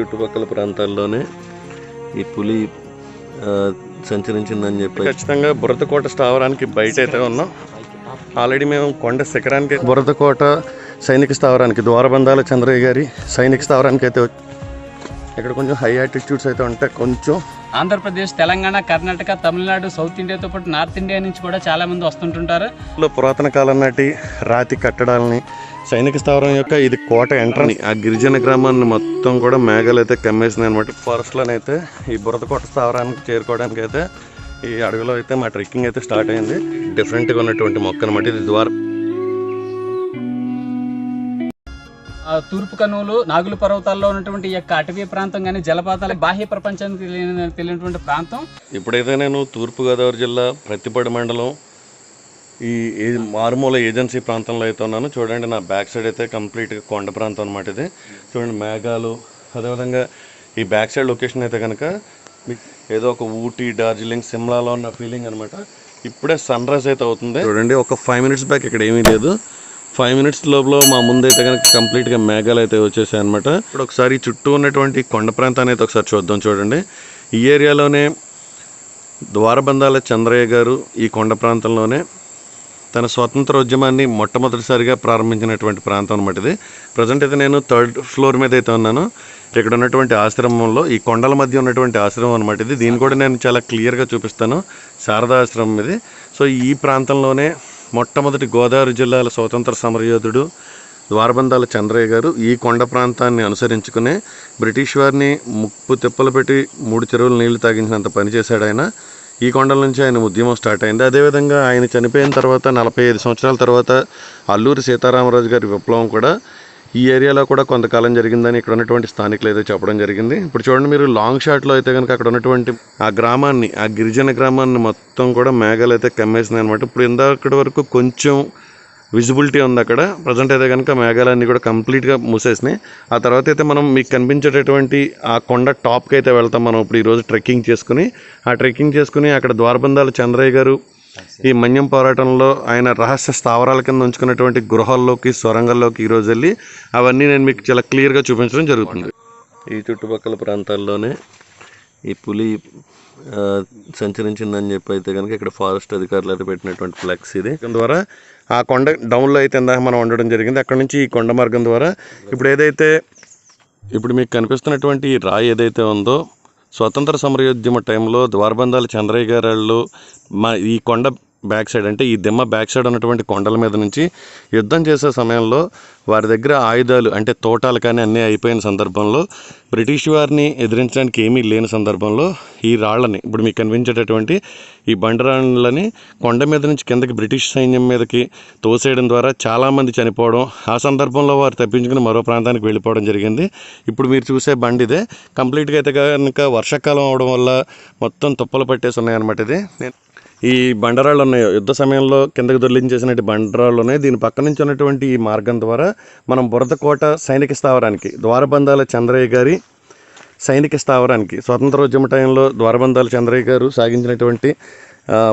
చుట్టుపక్కల ప్రాంతాల్లోనే ఈ పులి సంచరించిందని చెప్పి. ఖచ్చితంగా బురదకోట స్థావరానికి బయట అయితే ఉన్నాం. ఆల్రెడీ మేము కొండ శిఖరానికి బురదకోట సైనిక స్థావరానికి ద్వారబంధాల చంద్రయ్య గారి సైనిక స్థావరానికి అయితే ఇక్కడ కొంచెం హై ఆటిట్యూడ్స్ అయితే ఉంటాయి కొంచెం ఆంధ్రప్రదేశ్ తెలంగాణ కర్ణాటక తమిళనాడు సౌత్ ఇండియాతో పాటు నార్త్ ఇండియా నుంచి కూడా చాలా మంది వస్తుంటుంటారు. లో పురాతన కాలం నాటి రాతి కట్టడాలని సైనిక స్థావరం యొక్క ఇది కోట ఎంట్రన్ ఆ గిరిజన గ్రామాన్ని మొత్తం కూడా మేఘాలు అయితే కమ్మేసినాయి అనమాట ఫారెస్ట్ లోనైతే ఈ బురదకోట స్థావరానికి చేరుకోవడానికి అయితే ఈ అడవిలో అయితే మా ట్రెక్కింగ్ అయితే స్టార్ట్ అయింది. డిఫరెంట్గా ఉన్నటువంటి మొక్క అనమాట ఇది ద్వార. ఆ, తూర్పు కనువులు నాగుల పర్వతాల్లో ఉన్నటువంటి ఈ యొక్క అటవీ ప్రాంతం కానీ జలపాతాల బాహ్య ప్రపంచానికి తెలియని తెలియనటువంటి ప్రాంతం. ఇప్పుడైతే నేను తూర్పుగోదావరి జిల్లా ప్రతిపడి మండలం ఈ మారుమూల ఏజెన్సీ ప్రాంతంలో అయితే ఉన్నాను చూడండి నా బ్యాక్ సైడ్ అయితే కంప్లీట్గా కొండ ప్రాంతం అనమాట ఇది. చూడండి మేఘాలు అదేవిధంగా ఈ బ్యాక్ సైడ్ లొకేషన్ అయితే కనుక ఏదో ఒక ఊటీ డార్జిలింగ్ సిమ్లాలో ఉన్న ఫీలింగ్ అనమాట ఇప్పుడే సన్ రైజ్ అయితే అవుతుంది. చూడండి ఒక ఫైవ్ మినిట్స్ బ్యాక్ ఇక్కడ ఏమీ లేదు. ఫైవ్ మినిట్స్ లోపల మా ముందైతే కనుక కంప్లీట్గా మేఘాలు అయితే వచ్చేసాయి అనమాట ఇప్పుడు ఒకసారి చుట్టూ ఉన్నటువంటి కొండ ప్రాంతాన్ని అయితే ఒకసారి చూద్దాం చూడండి. ఈ ఏరియాలోనే ద్వారబంధాల చంద్రయ్య గారు ఈ కొండ ప్రాంతంలోనే తన స్వాతంత్ర ఉద్యమాన్ని మొట్టమొదటిసారిగా ప్రారంభించినటువంటి ప్రాంతం అనమాట ఇది. ప్రజెంట్ అయితే నేను థర్డ్ ఫ్లోర్ మీద అయితే ఉన్నాను. ఇక్కడ ఉన్నటువంటి ఆశ్రమంలో ఈ కొండల మధ్య ఉన్నటువంటి ఆశ్రమం అనమాట ఇది. దీన్ని కూడా నేను చాలా క్లియర్గా చూపిస్తాను. శారదా ఆశ్రమం ఇది. సో ఈ ప్రాంతంలోనే మొట్టమొదటి గోదావరి జిల్లాల స్వాతంత్ర సమరయోధుడు ద్వారబంధాల చంద్రయ్య గారు ఈ కొండ ప్రాంతాన్ని అనుసరించుకునే బ్రిటిష్ వారిని ముప్పు తిప్పలు పెట్టి మూడు చెరువులు నీళ్ళు తాగించినంత పనిచేశాడు ఆయన. ఈ కొండల నుంచి ఆయన ఉద్యమం స్టార్ట్ అయింది. అదేవిధంగా ఆయన చనిపోయిన తర్వాత నలభై ఐదు సంవత్సరాల తర్వాత అల్లూరి సీతారామరాజు గారి విప్లవం కూడా ఈ ఏరియాలో కూడా కొంతకాలం జరిగిందని ఇక్కడ ఉన్నటువంటి స్థానికులు అయితే చెప్పడం జరిగింది. ఇప్పుడు చూడండి మీరు లాంగ్ షాట్లో అయితే కనుక అక్కడ ఉన్నటువంటి ఆ గ్రామాన్ని ఆ గిరిజన గ్రామాన్ని మొత్తం కూడా మేఘాలు అయితే కమ్మేసినాయి అనమాట ఇప్పుడు ఇందాకటి వరకు కొంచెం విజిబిలిటీ ఉంది అక్కడ. ప్రజెంట్ అయితే కనుక మేఘాలన్నీ కూడా కంప్లీట్గా మూసేసినాయి. ఆ తర్వాత అయితే మనం మీకు కనిపించేటటువంటి ఆ కొండ టాప్కి అయితే వెళ్తాం మనం ఇప్పుడు ఈరోజు ట్రెక్కింగ్ చేసుకుని. ఆ ట్రెక్కింగ్ చేసుకుని అక్కడ ద్వారబంధాల చంద్రయ్య గారు ఈ మన్యం పోరాటంలో ఆయన రహస్య స్థావరాల కింద ఉంచుకున్నటువంటి గృహాల్లోకి సొరంగాల్లోకి ఈరోజు వెళ్ళి అవన్నీ నేను మీకు చాలా క్లియర్గా చూపించడం జరుగుతుంది. ఈ చుట్టుపక్కల ప్రాంతాల్లోనే ఈ పులి సంచరించిందని చెప్పి అయితే కనుక ఇక్కడ ఫారెస్ట్ అధికారులు అయితే పెట్టినటువంటి ఫ్లెక్స్ ఇది. ద్వారా ఆ కొండ డౌన్లో అయితే ఇందాక మనం ఉండడం జరిగింది. అక్కడ నుంచి ఈ కొండ మార్గం ద్వారా ఇప్పుడు ఏదైతే ఇప్పుడు మీకు కనిపిస్తున్నటువంటి ఈ రాయి ఏదైతే ఉందో స్వతంత్ర సమరయోద్యమ టైంలో ద్వారబంధాల చంద్రయ్య గారు మా ఈ కొండ బ్యాక్ సైడ్ అంటే ఈ దిమ్మ బ్యాక్ సైడ్ ఉన్నటువంటి కొండల మీద నుంచి యుద్ధం చేసే సమయంలో వారి దగ్గర ఆయుధాలు అంటే తోటాలు కానీ అన్నీ అయిపోయిన సందర్భంలో బ్రిటిష్ వారిని ఎదిరించడానికి ఏమీ లేని సందర్భంలో ఈ రాళ్ళని ఇప్పుడు మీకు కనిపించేటటువంటి ఈ బండరాళ్ళని కొండ మీద నుంచి కిందకి బ్రిటిష్ సైన్యం మీదకి తోసేయడం ద్వారా చాలామంది చనిపోవడం ఆ సందర్భంలో వారు తప్పించుకుని మరో ప్రాంతానికి వెళ్ళిపోవడం జరిగింది. ఇప్పుడు మీరు చూసే బండి ఇదే. కంప్లీట్గా అయితే కనుక వర్షాకాలం అవడం వల్ల మొత్తం తుప్పలు పట్టేసి ఉన్నాయన్నమాట ఇది. నేను ఈ బండరాళ్ళు ఉన్నాయో. యుద్ధ సమయంలో కిందకి దొర్లించేసినట్టు బండరాళ్ళు ఉన్నాయి. దీని పక్క నుంచి ఉన్నటువంటి ఈ మార్గం ద్వారా మనం బురదకోట సైనిక స్థావరానికి ద్వారబంధాల చంద్రయ్య గారి సైనిక స్థావరానికి స్వతంత్రోద్యమ టైంలో ద్వారబంధాల చంద్రయ్య గారు సాగించినటువంటి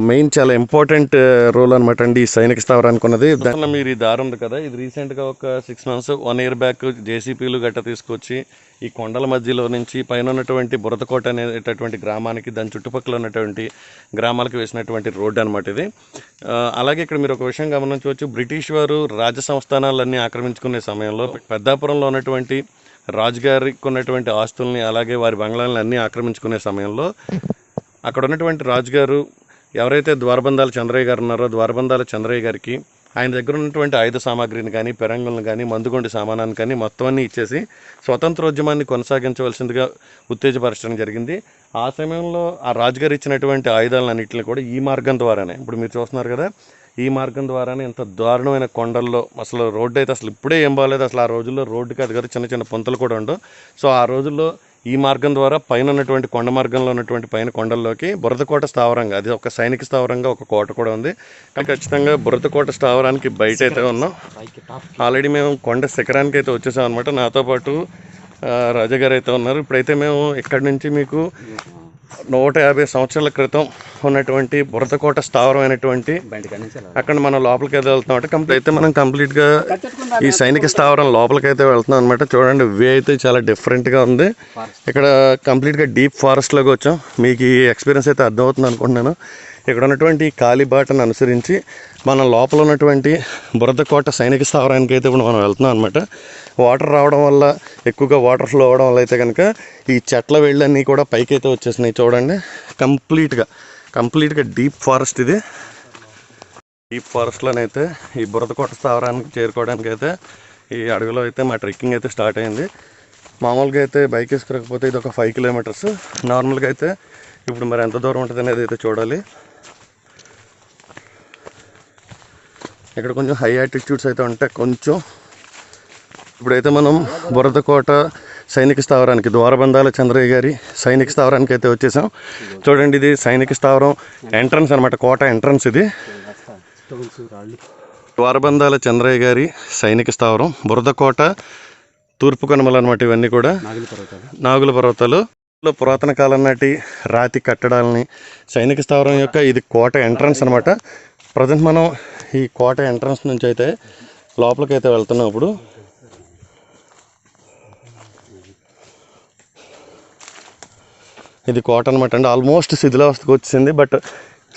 మెయిన్ చాలా ఇంపార్టెంట్ రోల్ అనమాట అండి ఈ సైనిక స్థావరానికి ఉన్నది. దానిలో మీరు ఈ దారి ఉంది కదా ఇది రీసెంట్గా ఒక six months one year back జేసీపీలు గట్ట తీసుకొచ్చి ఈ కొండల మధ్యలో నుంచి పైన ఉన్నటువంటి బురదకోట అనేటటువంటి గ్రామానికి దాని చుట్టుపక్కల ఉన్నటువంటి గ్రామాలకు వేసినటువంటి రోడ్డు అనమాట ఇది. అలాగే ఇక్కడ మీరు ఒక విషయం గమనించవచ్చు బ్రిటిష్ వారు రాజ సంస్థానాలన్నీ ఆక్రమించుకునే సమయంలో పెద్దాపురంలో ఉన్నటువంటి రాజుగారికి ఉన్నటువంటి ఆస్తుల్ని అలాగే వారి బంగ్లాలని అన్నీ ఆక్రమించుకునే సమయంలో అక్కడ ఉన్నటువంటి రాజుగారు ఎవరైతే ద్వారబంధాల చంద్రయ్య గారు ఉన్నారో ద్వారబంధాల చంద్రయ్య గారికి ఆయన దగ్గర ఉన్నటువంటి ఆయుధ సామాగ్రిని కానీ పెరంగులను కానీ మందుగొండి సామానాన్ని కానీ మొత్తం అన్ని ఇచ్చేసి స్వతంత్రోద్యమాన్ని కొనసాగించవలసిందిగా ఉత్తేజపరచడం జరిగింది. ఆ సమయంలో ఆ రాజుగారు ఇచ్చినటువంటి ఆయుధాలన్నింటిని కూడా ఈ మార్గం ద్వారానే ఇప్పుడు మీరు చూస్తున్నారు కదా ఈ మార్గం ద్వారానే ఇంత దారుణమైన కొండల్లో అసలు రోడ్డు అయితే అసలు ఇప్పుడే ఏం బాగాలేదు అసలు ఆ రోజుల్లో రోడ్డుకి అది కదా చిన్న చిన్న పొంతలు కూడా ఉండవు. సో ఆ రోజుల్లో ఈ మార్గం ద్వారా పైన ఉన్నటువంటి కొండ మార్గంలో ఉన్నటువంటి పైన కొండల్లోకి బురదకోట స్థావరంగా అది ఒక సైనిక స్థావరంగా ఒక కోట కూడా ఉంది. కానీ ఖచ్చితంగా బురదకోట స్థావరానికి బయట అయితే ఉన్నాం. ఆల్రెడీ మేము కొండ శిఖరానికి అయితే వచ్చేసాం అనమాట నాతో పాటు రాజగారు అయితే ఉన్నారు. ఇప్పుడైతే మేము ఇక్కడి నుంచి మీకు నూట యాభై సంవత్సరాల క్రితం ఉన్నటువంటి బురదకోట స్థావరం అయినటువంటి అక్కడ మనం లోపలికి అయితే వెళ్తున్నాం. అంటే కంప్లీట్ అయితే మనం కంప్లీట్గా ఈ సైనిక స్థావరం లోపలికి అయితే వెళ్తున్నాం అనమాట చూడండి వే అయితే చాలా డిఫరెంట్గా ఉంది. ఇక్కడ కంప్లీట్గా డీప్ ఫారెస్ట్లోకి వచ్చాం. మీకు ఈ ఎక్స్పీరియన్స్ అయితే అర్థమవుతుంది అనుకుంటున్నాను. ఇక్కడ ఉన్నటువంటి కాలిబాటను అనుసరించి మనం లోపల ఉన్నటువంటి బురదకోట సైనిక స్థావరానికి అయితే ఇప్పుడు మనం వెళ్తున్నాం అనమాట వాటర్ రావడం వల్ల ఎక్కువగా వాటర్ ఫ్లో అవడం వల్ల అయితే కనుక ఈ చెట్ల వెళ్ళన్నీ కూడా పైకి అయితే వచ్చేసినాయి. చూడండి కంప్లీట్గా కంప్లీట్గా డీప్ ఫారెస్ట్ ఇది. డీప్ ఫారెస్ట్లోనైతే ఈ బురదకోట స్థావరానికి చేరుకోవడానికి అయితే ఈ అడవిలో అయితే మా ట్రెక్కింగ్ అయితే స్టార్ట్ అయింది. మామూలుగా అయితే బైక్ వేసుకురాకపోతే ఇది ఒక ఫైవ్ కిలోమీటర్స్. నార్మల్గా అయితే ఇప్పుడు మరి ఎంత దూరం ఉంటుంది అనేది అయితే చూడాలి. ఇక్కడ కొంచెం హై యాటిట్యూడ్స్ అయితే ఉంటాయి. కొంచెం ఇప్పుడైతే మనం బురదకోట సైనిక స్థావరానికి ద్వారబంధాల చంద్రయ్య గారి సైనిక స్థావరానికి అయితే వచ్చేసాం. చూడండి ఇది సైనిక స్థావరం ఎంట్రన్స్ అనమాట కోట ఎంట్రన్స్ ఇది. ద్వారబంధాల చంద్రయ్య గారి సైనిక స్థావరం బురదకోట తూర్పు కనుమలు అనమాట ఇవన్నీ కూడా. నాగుల పర్వతాలు. పురాతన కాలం నాటి రాతి కట్టడాలని సైనిక స్థావరం యొక్క ఇది కోట ఎంట్రన్స్ అనమాట ప్రజెంట్ మనం ఈ కోట ఎంట్రన్స్ నుంచి అయితే లోపలికి అయితే వెళ్తున్నాం ఇప్పుడు. ఇది కోట అనమాట అండి ఆల్మోస్ట్ శిథిలావస్థకు వచ్చింది బట్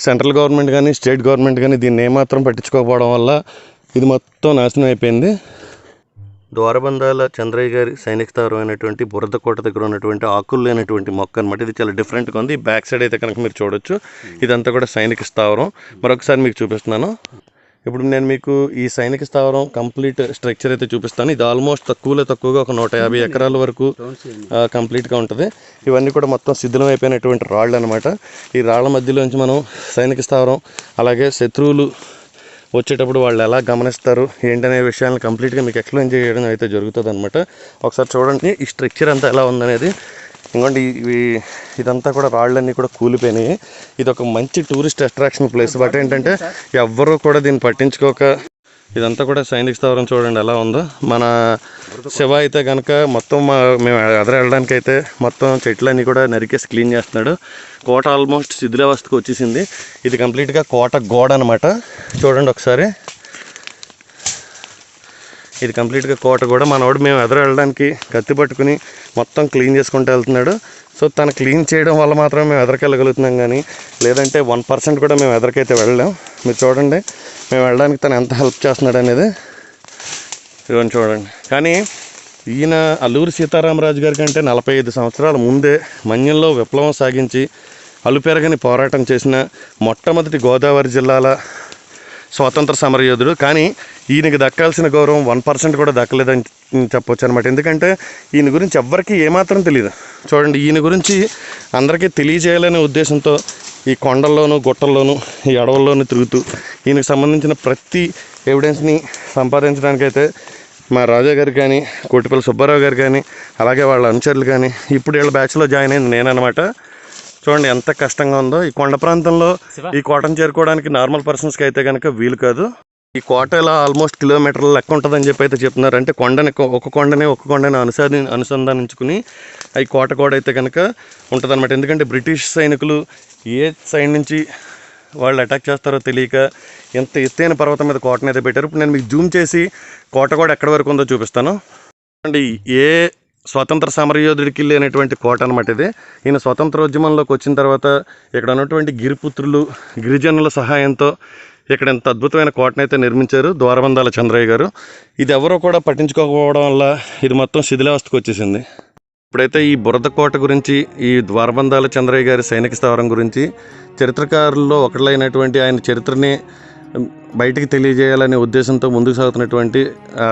సెంట్రల్ గవర్నమెంట్ కానీ స్టేట్ గవర్నమెంట్ కానీ దీన్ని ఏమాత్రం పట్టించుకోకపోవడం వల్ల ఇది మొత్తం నాశనం అయిపోయింది. ద్వారబంధాల చంద్రయ్య గారి సైనిక స్థావరం అయినటువంటి బురద కోట దగ్గర ఉన్నటువంటి ఆకులు లేనటువంటి మొక్క అనమాట ఇది చాలా డిఫరెంట్గా ఉంది. బ్యాక్ సైడ్ అయితే కనుక మీరు చూడొచ్చు. ఇదంతా కూడా సైనిక స్థావరం. మరొకసారి మీకు చూపిస్తున్నాను. ఇప్పుడు నేను మీకు ఈ సైనిక స్థావరం కంప్లీట్ స్ట్రక్చర్ అయితే చూపిస్తాను. ఇది ఆల్మోస్ట్ తక్కువలో తక్కువగా ఒక నూట యాభై ఎకరాల వరకు కంప్లీట్గా ఉంటుంది. ఇవన్నీ కూడా మొత్తం శిథిలం అయిపోయినటువంటి రాళ్ళు అనమాట ఈ రాళ్ళ మధ్యలోంచి మనం సైనిక స్థావరం అలాగే శత్రువులు వచ్చేటప్పుడు వాళ్ళు ఎలా గమనిస్తారు ఏంటనే విషయాలను కంప్లీట్గా మీకు ఎక్స్ప్లెయిన్ చేయడం అయితే జరుగుతుంది అనమాట ఒకసారి చూడండి ఈ స్ట్రక్చర్ అంతా ఎలా ఉందనేది. ఇంకోండి ఇవి ఇదంతా కూడా రాళ్ళన్నీ కూడా కూలిపోయినాయి. ఇది ఒక మంచి టూరిస్ట్ అట్రాక్షన్ ప్లేస్. బట్ ఏంటంటే ఎవ్వరూ కూడా దీన్ని పట్టించుకోక ఇదంతా కూడా సైనిక స్థావరం చూడండి ఎలా ఉందో. మన శివ అయితే కనుక మొత్తం మా మేము ఎదర వెళ్ళడానికి అయితే మొత్తం చెట్లన్నీ కూడా నరికేసి క్లీన్ చేస్తున్నాడు. కోట ఆల్మోస్ట్ శిథిలావస్థకు వచ్చేసింది. ఇది కంప్లీట్గా కోట గోడ అనమాట చూడండి ఒకసారి. ఇది కంప్లీట్గా కోట కూడా మనవాడు మేము ఎదురు వెళ్ళడానికి కత్తి పట్టుకుని మొత్తం క్లీన్ చేసుకుంటూ వెళ్తున్నాడు. సో తను క్లీన్ చేయడం వల్ల మాత్రమే మేము ఎదరికెళ్ళగలుగుతున్నాం కానీ లేదంటే వన్ పర్సెంట్ కూడా మేము ఎదరికైతే వెళ్ళలేం. మీరు చూడండి మేము వెళ్ళడానికి తను ఎంత హెల్ప్ చేస్తున్నాడు అనేది. ఇవన్నీ చూడండి. కానీ ఈయన అల్లూరి సీతారామరాజు గారి కంటే నలభై ఐదు సంవత్సరాల ముందే మన్యంలో విప్లవం సాగించి అలుపెరగని పోరాటం చేసిన మొట్టమొదటి గోదావరి జిల్లాల స్వాతంత్ర సమరయోధుడు. కానీ ఈయనకి దక్కాల్సిన గౌరవం వన్ పర్సెంట్ కూడా దక్కలేదని చెప్పొచ్చు అనమాట ఎందుకంటే ఈయన గురించి ఎవ్వరికీ ఏమాత్రం తెలియదు చూడండి ఈయన గురించి అందరికీ తెలియజేయాలనే ఉద్దేశంతో ఈ కొండల్లోనూ గుట్టల్లోనూ ఈ అడవుల్లోనూ తిరుగుతూ ఈయనకు సంబంధించిన ప్రతి ఎవిడెన్స్ని సంపాదించడానికైతే మా రాజా గారు కానీ కోటిపల్లి సుబ్బారావు గారు కానీ అలాగే వాళ్ళ అనుచరులు కానీ ఇప్పుడు వీళ్ళ బ్యాచ్లో జాయిన్ అయింది నేననమాట చూడండి ఎంత కష్టంగా ఉందో. ఈ కొండ ప్రాంతంలో ఈ కోటను చేరుకోవడానికి నార్మల్ పర్సన్స్కి అయితే కనుక వీలు కాదు. ఈ కోట ఇలా ఆల్మోస్ట్ కిలోమీటర్ల లెక్క ఉంటుందని చెప్పి అయితే చెప్తున్నారు. అంటే కొండని ఒక కొండని ఒక కొండని అనుసరి అనుసంధానించుకుని ఈ కోట కూడా అయితే కనుక ఉంటుందన్నమాట. ఎందుకంటే బ్రిటిష్ సైనికులు ఏ సైడ్ నుంచి వాళ్ళు అటాక్ చేస్తారో తెలియక ఎంత ఎత్తైన పర్వతం మీద కోటను అయితే పెట్టారు. ఇప్పుడు నేను మీకు జూమ్ చేసి కోట కూడా ఎక్కడి వరకు ఉందో చూపిస్తాను. అండి ఏ స్వతంత్ర సమరయోధుడికి లేనటువంటి కోట అనమాట ఇది. ఈయన స్వతంత్రోద్యమంలోకి వచ్చిన తర్వాత ఇక్కడ ఉన్నటువంటి గిరిపుత్రులు గిరిజనుల సహాయంతో ఇక్కడ ఇంత అద్భుతమైన కోటను అయితే నిర్మించారు ద్వారబంధాల చంద్రయ్య గారు. ఇది ఎవరో కూడా పట్టించుకోకపోవడం వల్ల ఇది మొత్తం శిథిలావస్థకు వచ్చేసింది. ఇప్పుడైతే ఈ బురద కోట గురించి ఈ ద్వారబంధాల చంద్రయ్య గారి సైనిక స్థావరం గురించి చరిత్రకారుల్లో ఒకళ్ళైనటువంటి ఆయన చరిత్రని బయటికి తెలియజేయాలనే ఉద్దేశంతో ముందుకు సాగుతున్నటువంటి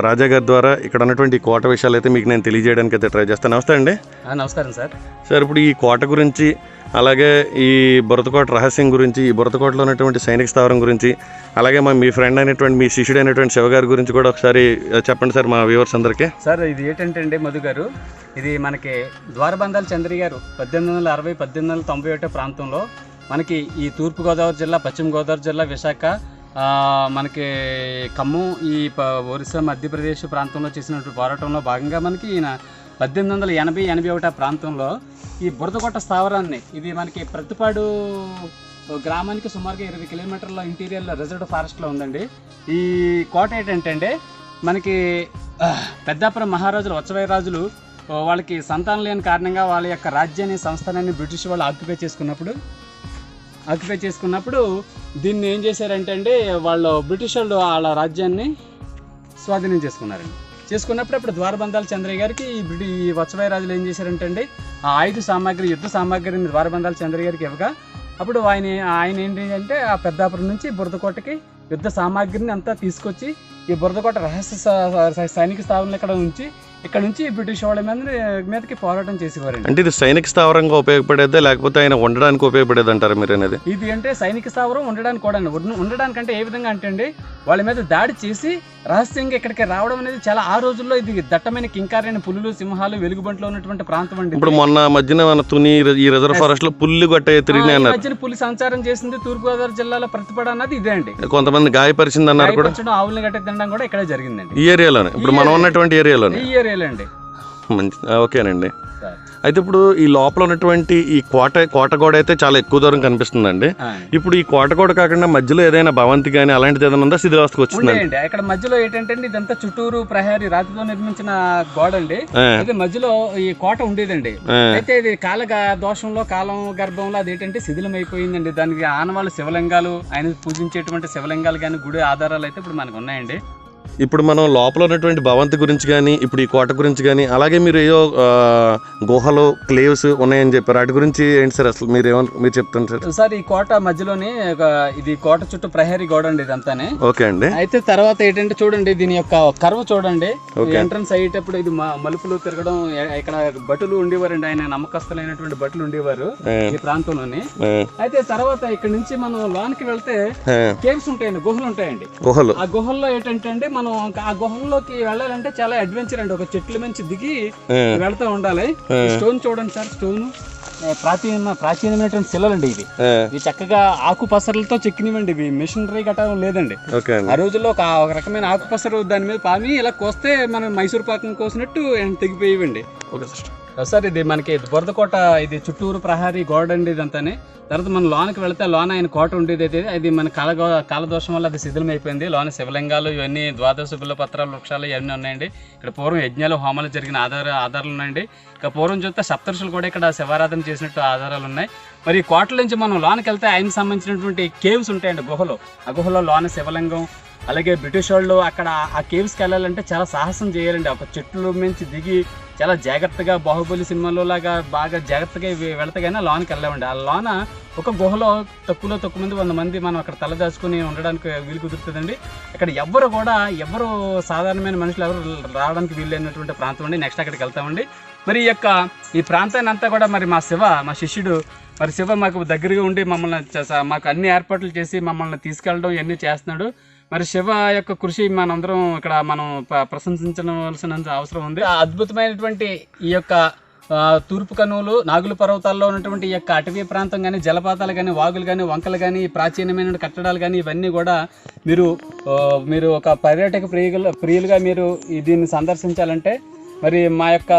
రాజా గారి ద్వారా ఇక్కడ ఉన్నటువంటి ఈ కోట విషయాలు అయితే మీకు నేను తెలియజేయడానికి అయితే ట్రై చేస్తాను. నమస్తే అండి. నమస్కారం సార్. సార్ ఇప్పుడు ఈ కోట గురించి అలాగే ఈ బురదకోట రహస్యం గురించి ఈ బురదకోటలో ఉన్నటువంటి సైనిక స్థావరం గురించి అలాగే మా మీ ఫ్రెండ్ అయినటువంటి మీ శిష్యుడు అయినటువంటి శివ గారి గురించి కూడా ఒకసారి చెప్పండి సార్ మా వ్యూవర్స్ అందరికీ. సార్ ఇది ఏంటంటే అండి మధు గారు ఇది మనకి ద్వారబంధాల చంద్రి గారు పద్దెనిమిది వందల అరవై పద్దెనిమిది వందల తొంభై ఒకటో ప్రాంతంలో మనకి ఈ తూర్పు గోదావరి జిల్లా పశ్చిమ గోదావరి జిల్లా విశాఖ మనకి ఖమ్మం ఈ ఒరిస్సా మధ్యప్రదేశ్ ప్రాంతంలో చేసినటువంటి పోరాటంలో భాగంగా మనకి ఈయన పద్దెనిమిది వందల ఎనభై ఎనభై ఒకటి ప్రాంతంలో ఈ బురదకొట్ట స్థావరాన్ని ఇది మనకి ప్రతిపాడు గ్రామానికి సుమారుగా ఇరవై కిలోమీటర్ల ఇంటీరియర్లో రిజర్వ్ ఫారెస్ట్లో ఉందండి. ఈ కోట ఏంటంటే మనకి పెద్దాపురం మహారాజులు వచ్చవై రాజులు వాళ్ళకి సంతానం లేని కారణంగా వాళ్ళ యొక్క రాజ్యాన్ని సంస్థానాన్ని బ్రిటిష్ వాళ్ళు ఆక్యుపై చేసుకున్నప్పుడు ఆక్యుపై చేసుకున్నప్పుడు దీన్ని ఏం చేశారంటే అండి వాళ్ళు బ్రిటిష్ వాళ్ళు వాళ్ళ రాజ్యాన్ని స్వాధీనం చేసుకున్నారండి. చేసుకున్నప్పుడు అప్పుడు ద్వారబంధాల చంద్రయ్య గారికి ఈ బ్రిటి ఈ వచ్చవాయి రాజులు ఏం చేశారంటే అండి ఆ ఆయుధ సామాగ్రి యుద్ధ సామాగ్రిని ద్వారబంధాల చంద్రయ్య గారికి ఇవ్వగా అప్పుడు ఆయన ఆయన ఏంటి అంటే ఆ పెద్దాపురం నుంచి బురదకోటకి యుద్ధ సామాగ్రిని అంతా తీసుకొచ్చి ఈ బురదకోట రహస్య సైనిక స్థావరాలు ఇక్కడ ఉంచి ఇక్కడ నుంచి బ్రిటిష్ వాళ్ళ మీద మీదకి పోరాటం చేసేవారండి. అంటే ఇది సైనిక స్థావరంగా ఉపయోగపడేదా లేకపోతే ఆయన ఉండడానికి ఉపయోగపడేది అంటారా మీరు అనేది? ఇది అంటే సైనిక స్థావరం ఉండడానికి కూడా ఉండడానికి అంటే ఏ విధంగా అంటే అండి వాళ్ళ మీద దాడి చేసి రహస్యంగా ఇక్కడికి రావడం అనేది చాలా ఆ రోజుల్లో ఇది దట్టమైన కింకారైన పులులు సింహాలు వెలుగుబంట్లో ఉన్నటువంటి ప్రాంతం అండి. ఇప్పుడు మొన్న మధ్యన మన తుని ఈ రిజర్వ్ ఫారెస్ట్లో పుల్లు గట్ట తిరిగినాయి మధ్యన పులి సంచారం చేసింది తూర్పుగోదావరి జిల్లాలో ప్రతిపడ అన్నది ఇదే అండి. కొంతమంది గాయపరిచింది అన్నారు కూడా ఆవులను గట్ట తినడం కూడా ఇక్కడే జరిగిందండి. ఈ ఏరియాలోనే. ఇప్పుడు మనం ఉన్నటువంటి ఏరియాలోనే. ఈ ఏరియాలో అండి మంచి ఓకేనండి. అయితే ఇప్పుడు ఈ లోపల ఉన్నటువంటి ఈ కోట కోట గోడ అయితే చాలా ఎక్కువ దూరం కనిపిస్తుందండి. ఇప్పుడు ఈ కోట గోడ కాకుండా మధ్యలో ఏదైనా భవంతి కానీ అలాంటిది ఏదైనా ఉందా? శిథిలావస్థకు వచ్చిందండి. ఇక్కడ మధ్యలో ఏంటంటే ఇదంతా చుట్టూరు ప్రహరీ రాతితో నిర్మించిన గోడ అండి అయితే మధ్యలో ఈ కోట ఉండేదండి. అయితే ఇది కాల దోషంలో కాలం గర్భంలో అదేంటంటే శిథిలం అయిపోయిందండి దానికి ఆనవాళ్ళు శివలింగాలు ఆయన పూజించేటువంటి శివలింగాలు కానీ గుడి ఆధారాలు అయితే ఇప్పుడు మనకు ఉన్నాయండి. ఇప్పుడు మనం లోపల ఉన్నటువంటి భవంతి గురించి కానీ ఇప్పుడు ఈ కోట గురించి కానీ అలాగే మీరు ఏదో గుహలు క్లేవ్స్ ఉన్నాయని చెప్పారు. వాటి గురించి ఏంటి సార్ అసలు మీరు ఏమన్నా మీరు చెప్తాను సార్? సార్ ఈ కోట మధ్యలోని ఒక ఇది కోట చుట్టూ ప్రహరీ గోడ అండి ఇదంతానే. ఓకే అండి. అయితే తర్వాత ఏంటంటే చూడండి దీని యొక్క కర్వ్ చూడండి. ఎంట్రన్స్ అయ్యేటప్పుడు ఇది మలుపులు తిరగడం ఇక్కడ భటులు ఉండేవారండి. ఆయన నమ్మకస్తులైనటువంటి భటులు ఉండేవారు ఈ ప్రాంతంలోని. అయితే తర్వాత ఇక్కడ నుంచి మనం లోనికి వెళ్తే కేవ్స్ ఉంటాయండి గుహలు ఉంటాయండి. గుహలు. ఆ గుహల్లో ఏంటంటే అండి మనం ఆ గుహల్లోకి వెళ్ళాలంటే చాలా అడ్వెంచర్ అండి. ఒక చెట్ల నుంచి దిగి వెళ్తూ ఉండాలి. స్టోన్ చూడండి సార్ స్టోన్ ప్రాచీన ప్రాచీనమైనటువంటి శిలలండి ఇది ఇవి చక్కగా ఆకు పసరలతో చెక్కినవండి. ఇవి మిషనరీ గట్రా లేదండి. ఆ రోజుల్లో ఒక ఒక రకమైన ఆకుపసరు దాని మీద పామి ఇలా కోస్తే మనం మైసూర్ పాకం కోసినట్టు తెగిపోయేవండి. ఓకే సార్ సార్ ఇది మనకి బురదకోట ఇది చుట్టూరు ప్రహారీ గోడ అండి ఇదంతానే తర్వాత మనం లోనకి వెళితే లోన ఆయన కోట ఉండేది అయితే అది మన కాల కాలదోషం వల్ల అది శిథిలం అయిపోయింది లోన శివలింగాలు ఇవన్నీ ద్వాదశ బిల్ల పత్రాలు వృక్షాలు ఇవన్నీ ఉన్నాయండి. ఇక్కడ పూర్వం యజ్ఞాలు హోమాలు జరిగిన ఆధార ఆధారాలు ఉన్నాయండి. ఇక పూర్వం చూస్తే సప్తరుషులు కూడా ఇక్కడ శివారాధన చేసినట్టు ఆధారాలు ఉన్నాయి. మరి ఈ కోటల నుంచి మనం లోనికి వెళ్తే ఆయనకు సంబంధించినటువంటి కేవ్స్ ఉంటాయండి గుహలో. ఆ గుహలో లోన శివలింగం అలాగే బ్రిటిష్ వాళ్ళు అక్కడ ఆ కేవ్స్కి వెళ్ళాలంటే చాలా సాహసం చేయాలండి. ఒక చెట్లు మించి దిగి చాలా జాగ్రత్తగా బాహుబలి సినిమాలో లాగా బాగా జాగ్రత్తగా వెళతగానే లోనకి లోనికి వెళ్ళామండి ఆ లోన ఒక గుహలో తక్కువలో తక్కువ మంది వంద మంది మనం అక్కడ తలదాచుకుని ఉండడానికి వీలు కుదురుతుందండి. అక్కడ ఎవ్వరు కూడా ఎవరు సాధారణమైన మనుషులు ఎవరు రావడానికి వీలు లేనటువంటి ప్రాంతం అండి. నెక్స్ట్ అక్కడికి వెళ్తామండి. మరి ఈ యొక్క ఈ ప్రాంతాన్ని అంతా కూడా మరి మా శివ మా శిష్యుడు మరి శివ మాకు దగ్గరగా ఉండి మమ్మల్ని మాకు అన్ని ఏర్పాట్లు చేసి మమ్మల్ని తీసుకెళ్ళడం ఇవన్నీ చేస్తున్నాడు. మరి శివ యొక్క కృషి మనందరం ఇక్కడ మనం ప- ప్రశంసించవలసినంత అవసరం ఉంది. అద్భుతమైనటువంటి ఈ యొక్క తూర్పు కనువులు నాగుల పర్వతాల్లో ఉన్నటువంటి ఈ యొక్క అటవీ ప్రాంతం కానీ జలపాతాలు కానీ వాగులు కానీ వంకలు కానీ ప్రాచీనమైన కట్టడాలు కానీ ఇవన్నీ కూడా మీరు మీరు ఒక పర్యాటక ప్రియులు ప్రియులుగా మీరు దీన్ని సందర్శించాలంటే మరి మా యొక్క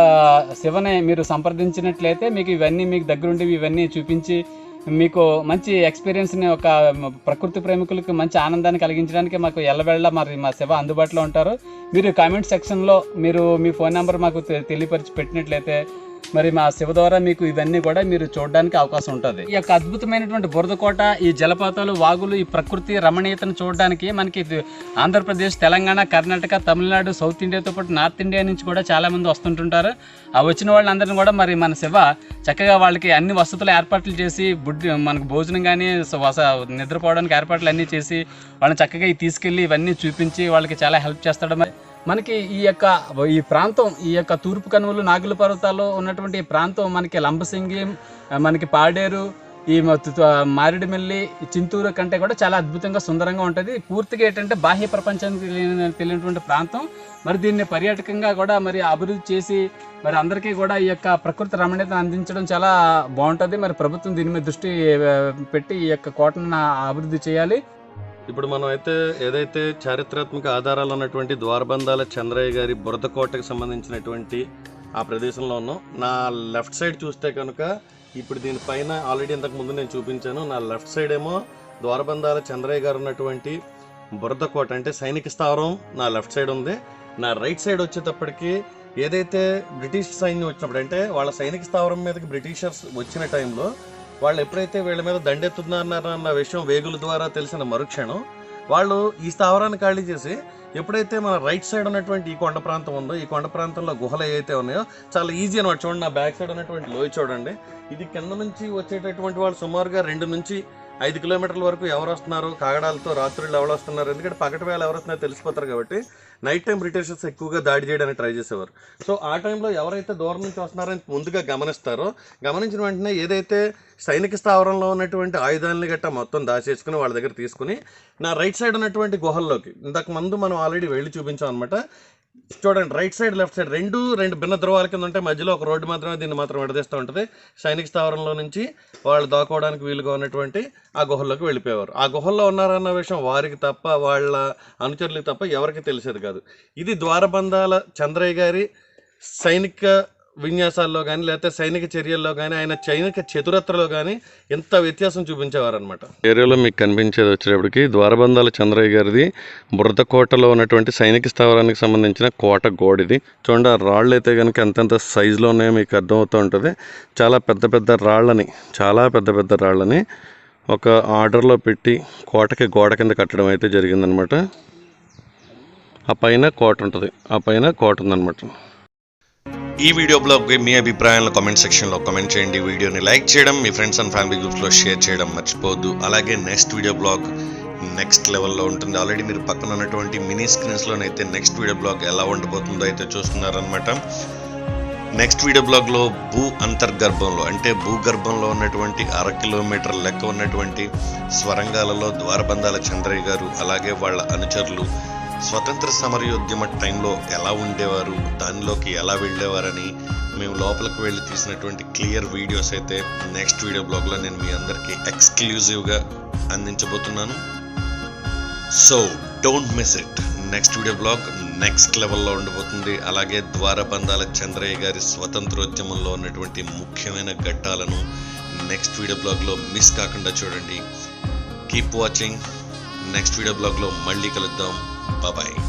శివని మీరు సంప్రదించినట్లయితే మీకు ఇవన్నీ మీకు దగ్గరుండి ఇవన్నీ చూపించి మీకు మంచి ఎక్స్పీరియన్స్ని ఒక ప్రకృతి ప్రేమికులకు మంచి ఆనందాన్ని కలిగించడానికి మాకు ఎల్లవెళ్ళ మరి మా శివ అందుబాటులో ఉంటారు. మీరు కామెంట్ సెక్షన్లో మీరు మీ ఫోన్ నెంబర్ మాకు తె- తెలియపరిచి పెట్టినట్లయితే మరి మా శివ ద్వారా మీకు ఇవన్నీ కూడా మీరు చూడడానికి అవకాశం ఉంటుంది. ఈ యొక్క అద్భుతమైనటువంటి బురదకోట ఈ జలపాతాలు వాగులు ఈ ప్రకృతి రమణీయతను చూడడానికి మనకి ఆంధ్రప్రదేశ్ తెలంగాణ కర్ణాటక తమిళనాడు సౌత్ ఇండియాతో పాటు నార్త్ ఇండియా నుంచి కూడా చాలామంది వస్తుంటుంటారు. ఆ వచ్చిన వాళ్ళందరిని కూడా మరి మన శివ చక్కగా వాళ్ళకి అన్ని వసతులు ఏర్పాట్లు చేసి బుడ్ మనకు భోజనం కానీ నిద్రపోవడానికి ఏర్పాట్లు అన్నీ చేసి వాళ్ళని చక్కగా తీసుకెళ్ళి ఇవన్నీ చూపించి వాళ్ళకి చాలా హెల్ప్ చేస్తాడు మరి. మనకి ఈ యొక్క ఈ ప్రాంతం ఈ యొక్క తూర్పు కనుమలు నాగుల పర్వతాల్లో ఉన్నటువంటి ఈ ప్రాంతం మనకి లంబసింగి మనకి పాడేరు ఈ మారేడుమిల్లి చింతూరు కంటే కూడా చాలా అద్భుతంగా సుందరంగా ఉంటుంది. పూర్తిగా ఏంటంటే బాహ్య ప్రపంచానికి తెలియనటువంటి ప్రాంతం. మరి దీన్ని పర్యాటకంగా కూడా మరి అభివృద్ధి చేసి మరి అందరికీ కూడా ఈ యొక్క ప్రకృతి రమణీయత అందించడం చాలా బాగుంటుంది. మరి ప్రభుత్వం దీని మీద దృష్టి పెట్టి ఈ యొక్క కోటను అభివృద్ధి చేయాలి. ఇప్పుడు మనం అయితే ఏదైతే చారిత్రాత్మక ఆధారాలు ఉన్నటువంటి ద్వారబంధాల చంద్రయ్య గారి బురదకోటకు సంబంధించినటువంటి ఆ ప్రదేశంలో ఉన్నాం. నా లెఫ్ట్ సైడ్ చూస్తే కనుక ఇప్పుడు దీనిపైన ఆల్రెడీ ఇంతకు ముందు నేను చూపించాను. నా లెఫ్ట్ సైడ్ ఏమో ద్వారబంధాల చంద్రయ్య గారు ఉన్నటువంటి బురదకోట అంటే సైనిక స్థావరం నా లెఫ్ట్ సైడ్ ఉంది. నా రైట్ సైడ్ వచ్చేటప్పటికి ఏదైతే బ్రిటిష్ సైన్యం వచ్చినప్పుడు అంటే వాళ్ళ సైనిక స్థావరం మీదకి బ్రిటిషర్స్ వచ్చిన టైంలో వాళ్ళు ఎప్పుడైతే వీళ్ళ మీద దండెత్తున్నారన్న విషయం వేగుల ద్వారా తెలిసిన మరుక్షణం వాళ్ళు ఈ స్థావరాన్ని ఖాళీ చేసి ఎప్పుడైతే మన రైట్ సైడ్ ఉన్నటువంటి ఈ కొండ ప్రాంతం ఉందో ఈ కొండ ప్రాంతంలో గుహలు ఏవైతే ఉన్నాయో చాలా ఈజీ అనమాట చూడండి నా బ్యాక్ సైడ్ ఉన్నటువంటి లోయ చూడండి. ఇది కింద నుంచి వచ్చేటటువంటి వాళ్ళు సుమారుగా రెండు నుంచి ఐదు కిలోమీటర్ల వరకు ఎవరు వస్తున్నారు? కాగడాలతో రాత్రులు ఎవరు వస్తున్నారు? ఎందుకంటే పగటి వేళ ఎవరు వస్తున్నారో తెలిసిపోతారు కాబట్టి నైట్ టైం బ్రిటిషర్స్ ఎక్కువగా దాడి చేయడానికి ట్రై చేసేవారు. సో ఆ టైంలో ఎవరైతే దూరం నుంచి వస్తున్నారని ముందుగా గమనిస్తారో గమనించిన వెంటనే ఏదైతే సైనిక స్థావరంలో ఉన్నటువంటి ఆయుధాలని గట్టా మొత్తం దాచేసుకుని వాళ్ళ దగ్గర తీసుకుని నా రైట్ సైడ్ ఉన్నటువంటి గుహల్లోకి ఇంతకు ముందు మనం ఆల్రెడీ వెళ్ళి చూపించాం అనమాట చూడండి రైట్ సైడ్ లెఫ్ట్ సైడ్ రెండు రెండు భిన్న ధ్రువాల కింద ఉంటే మధ్యలో ఒక రోడ్డు మాత్రమే దీన్ని మాత్రం విడదీస్తూ ఉంటుంది. సైనిక స్థావరంలో నుంచి వాళ్ళు దాక్కోవడానికి వీలుగా ఉన్నటువంటి ఆ గుహల్లోకి వెళ్ళిపోయేవారు. ఆ గుహల్లో ఉన్నారన్న విషయం వారికి తప్ప వాళ్ళ అనుచరులకు తప్ప ఎవరికి తెలిసేది కాదు. ఇది ద్వారబంధాల చంద్రయ్య గారి సైనిక విన్యాసాల్లో కానీ లేకపోతే సైనిక చర్యల్లో కానీ ఆయన సైనిక చతురత్రలో కానీ ఎంత వ్యత్యాసం చూపించేవారు అనమాట ఏరియాలో మీకు కనిపించేది వచ్చేటప్పటికి ద్వారబంధాల చంద్రయ్య గారిది బురద కోటలో ఉన్నటువంటి సైనిక స్థావరానికి సంబంధించిన కోట గోడిది. చూడండి ఆ రాళ్ళు అయితే కనుక ఎంతెంత సైజులో ఉన్నాయో మీకు అర్థమవుతూ ఉంటుంది. చాలా పెద్ద పెద్ద రాళ్ళని చాలా పెద్ద పెద్ద రాళ్ళని ఒక ఆర్డర్లో పెట్టి కోటకి గోడ కింద కట్టడం అయితే జరిగిందనమాట ఆ పైన కోట ఉంటుంది. ఆ పైన కోట ఉందన్నమాట. ఈ వీడియో బ్లాగ్కి మీ అభిప్రాయాలను కామెంట్ సెక్షన్లో కామెంట్ చేయండి. వీడియోని లైక్ చేయడం మీ ఫ్రెండ్స్ అండ్ ఫ్యామిలీ గ్రూప్స్లో షేర్ చేయడం మర్చిపోవద్దు. అలాగే నెక్స్ట్ వీడియో బ్లాగ్ నెక్స్ట్ లెవెల్లో ఉంటుంది. ఆల్రెడీ మీరు పక్కన ఉన్నటువంటి మినీ స్క్రీన్స్లోనైతే నెక్స్ట్ వీడియో బ్లాగ్ ఎలా ఉండబోతుందో అయితే చూస్తున్నారనమాట నెక్స్ట్ వీడియో బ్లాగ్లో భూ అంతర్గర్భంలో అంటే భూగర్భంలో ఉన్నటువంటి అర కిలోమీటర్ లెక్క ఉన్నటువంటి స్వరంగాలలో ద్వారబంధాల చంద్రయ్య గారు అలాగే వాళ్ళ అనుచరులు స్వతంత్ర సమరయోద్యమ టైంలో ఎలా ఉండేవారు? దానిలోకి ఎలా వెళ్ళేవారని మేము లోపలికి వెళ్ళి తీసినటువంటి క్లియర్ వీడియోస్ అయితే నెక్స్ట్ వీడియో బ్లాగ్లో నేను మీ అందరికీ ఎక్స్క్లూజివ్గా అందించబోతున్నాను. So don't miss it. Next video vlog next లెవెల్లో ఉండబోతుంది. అలాగే ద్వారబంధాల చంద్రయ్య గారి స్వతంత్రోద్యమంలో ఉన్నటువంటి ముఖ్యమైన ఘట్టాలను నెక్స్ట్ వీడియో బ్లాగ్లో మిస్ కాకుండా చూడండి. Keep watching. నెక్స్ట్ వీడియో బ్లాగ్లో మళ్ళీ కలుద్దాం. Bye bye.